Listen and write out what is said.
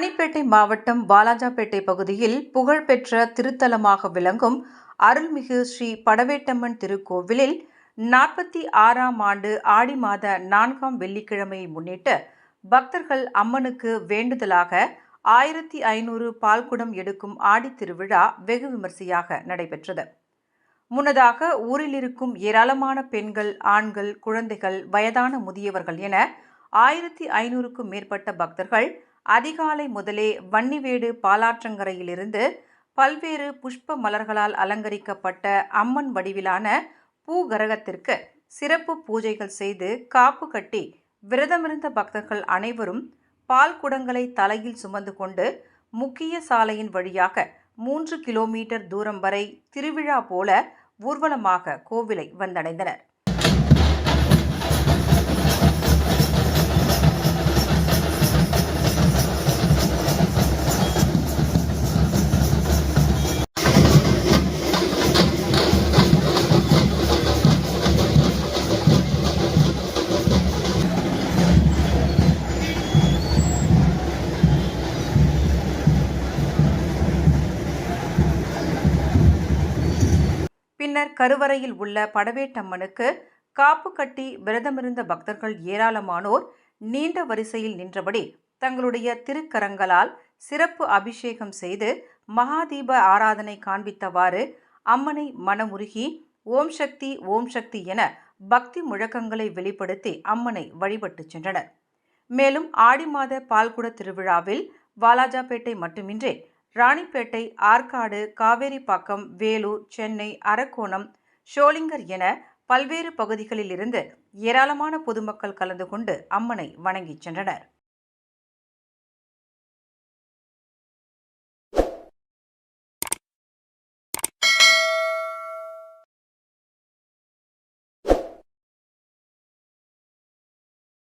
ராணிப்பேட்டை மாவட்டம் வாலாஜாப்பேட்டை பகுதியில் புகழ்பெற்ற திருத்தலமாக விளங்கும் அருள்மிகு ஸ்ரீ படவேட்டம்மன் திருக்கோவிலில் நாற்பத்தி ஆறாம் ஆண்டு ஆடி மாத நான்காம் வெள்ளிக்கிழமையை முன்னிட்டு பக்தர்கள் அம்மனுக்கு வேண்டுதலாக ஆயிரத்தி ஐநூறு பால்குடம் எடுக்கும் ஆடித் திருவிழா வெகு விமர்சையாக நடைபெற்றது. முன்னதாக ஊரில் இருக்கும் ஏராளமான பெண்கள் ஆண்கள் குழந்தைகள் வயதான முதியவர்கள் என ஆயிரத்தி ஐநூறுக்கும் மேற்பட்ட பக்தர்கள் அதிகாலை முதலே வன்னிவேடு பாலாற்றங்கரையிலிருந்து பல்வேறு புஷ்ப மலர்களால் அலங்கரிக்கப்பட்ட அம்மன் வடிவிலான பூகரகத்திற்கு சிறப்பு பூஜைகள் செய்து காப்பு கட்டி விரதமிருந்த பக்தர்கள் அனைவரும் பால் குடங்களை தலையில் சுமந்து கொண்டு முக்கிய சாலையின் வழியாக மூன்று கிலோமீட்டர் தூரம் வரை திருவிழா போல ஊர்வலமாக கோவிலை வந்தடைந்தனர். பின்னர் கருவறையில் உள்ள படவேட்டம்மனுக்கு காப்பு கட்டி விரதமிருந்த பக்தர்கள் ஏராளமானோர் நீண்ட வரிசையில் நின்றபடி தங்களுடைய திருக்கரங்களால் சிறப்பு அபிஷேகம் செய்து மகாதீப ஆராதனை காண்பித்தவாறு அம்மனை மனமுருகி ஓம் சக்தி ஓம் சக்தி என பக்தி முழக்கங்களை வெளிப்படுத்தி அம்மனை வழிபட்டு சென்றனர். மேலும் ஆடி மாத பால்குட திருவிழாவில் வாலாஜாபேட்டை மட்டுமின்றி ராணிப்பேட்டை ஆற்காடு காவேரிப்பாக்கம் வேலூர் சென்னை அரக்கோணம் ஷோலிங்கர் என பல்வேறு பகுதிகளிலிருந்து ஏராளமான பொதுமக்கள் கலந்து கொண்டு அம்மனை வணங்கிச் சென்றனர்.